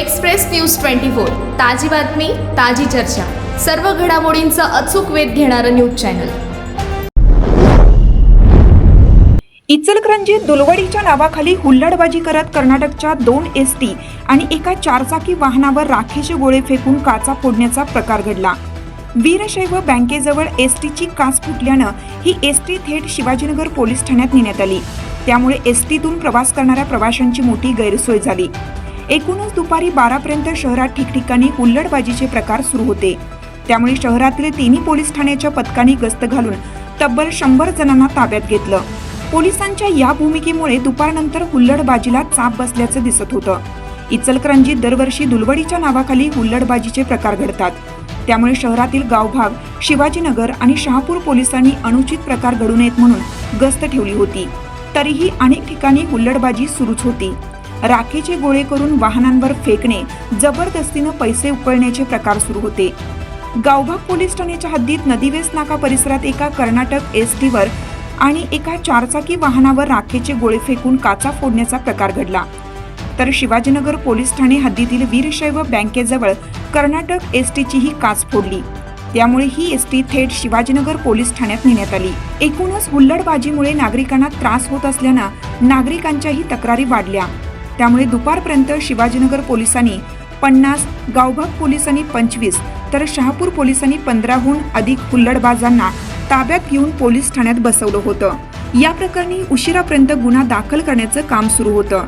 Express news twenty four. ताजी बातमी ताजी चर्चा. सर्व घडामोडींचा अचूक वेध घेणारं न्यूज चॅनल. इचलकरंजीत दुलवडीच्या नावाखाली हुल्लडबाजी करत कर्नाटकच्या दोन एस टी आणि एका चारचाकी वाहनावर राखेचे गोळे फेकून काचा फोडण्याचा प्रकार घडला. वीरशैव बँकेजवळ एस टीची काच फुटल्यानं ही एस टी थेट शिवाजीनगर पोलीस ठाण्यात नेण्यात आली. त्यामुळे एस टीतून प्रवास करणाऱ्या प्रवाशांची मोठी गैरसोय झाली. एकूणच दुपारी बारापर्यंत शहरात ठिकठिकाणी हुल्लडबाजीचे प्रकार सुरू होते. त्यामुळे शहरातील तिन्ही पोलीस ठाण्याच्या पथकांनी गस्त घालून तब्बल शंभर जणांना ताब्यात घेतलं. पोलिसांच्या या भूमिकेमुळे दुपारनंतर हुल्लडबाजीला चाप बसल्याचं दिसत होतं. इचलकरंजीत दरवर्षी दुलवडीच्या नावाखाली हुल्लडबाजीचे प्रकार घडतात. त्यामुळे शहरातील गावभाग शिवाजीनगर आणि शहापूर पोलिसांनी अनुचित प्रकार घडू नयेत म्हणून गस्त ठेवली होती. तरीही अनेक ठिकाणी हुल्लडबाजी सुरूच होती. राखेचे गोळे करून वाहनांवर फेकणे जबरदस्तीनं पैसे उकळण्याचे प्रकार सुरू होते. गावभाग पोलीस ठाण्याच्या हद्दीत नदीवेस नाका परिसरात एका कर्नाटक एस टीवर आणि एका चारचाकी वाहनावर राखेचे गोळे फेकून काचा फोडण्याचा प्रकार घडला. तर शिवाजीनगर पोलीस ठाणे हद्दीतील वीरशैव बँकेजवळ कर्नाटक एस टीची ही काच फोडली. त्यामुळे ही एस टी थेट शिवाजीनगर पोलीस ठाण्यात नेण्यात आली. एकूणच हुल्लडबाजीमुळे नागरिकांना त्रास होत असल्यानं नागरिकांच्याही तक्रारी वाढल्या. त्यामुळे दुपारपर्यंत शिवाजीनगर पोलिसांनी पन्नास गावभाग पोलिसांनी पंचवीस तर शहापूर पोलिसांनी पंधराहून अधिक हुल्लडबाजांना ताब्यात घेऊन पोलीस ठाण्यात बसवलं होतं. या प्रकरणी उशिरापर्यंत गुन्हा दाखल करण्याचं काम सुरू होतं.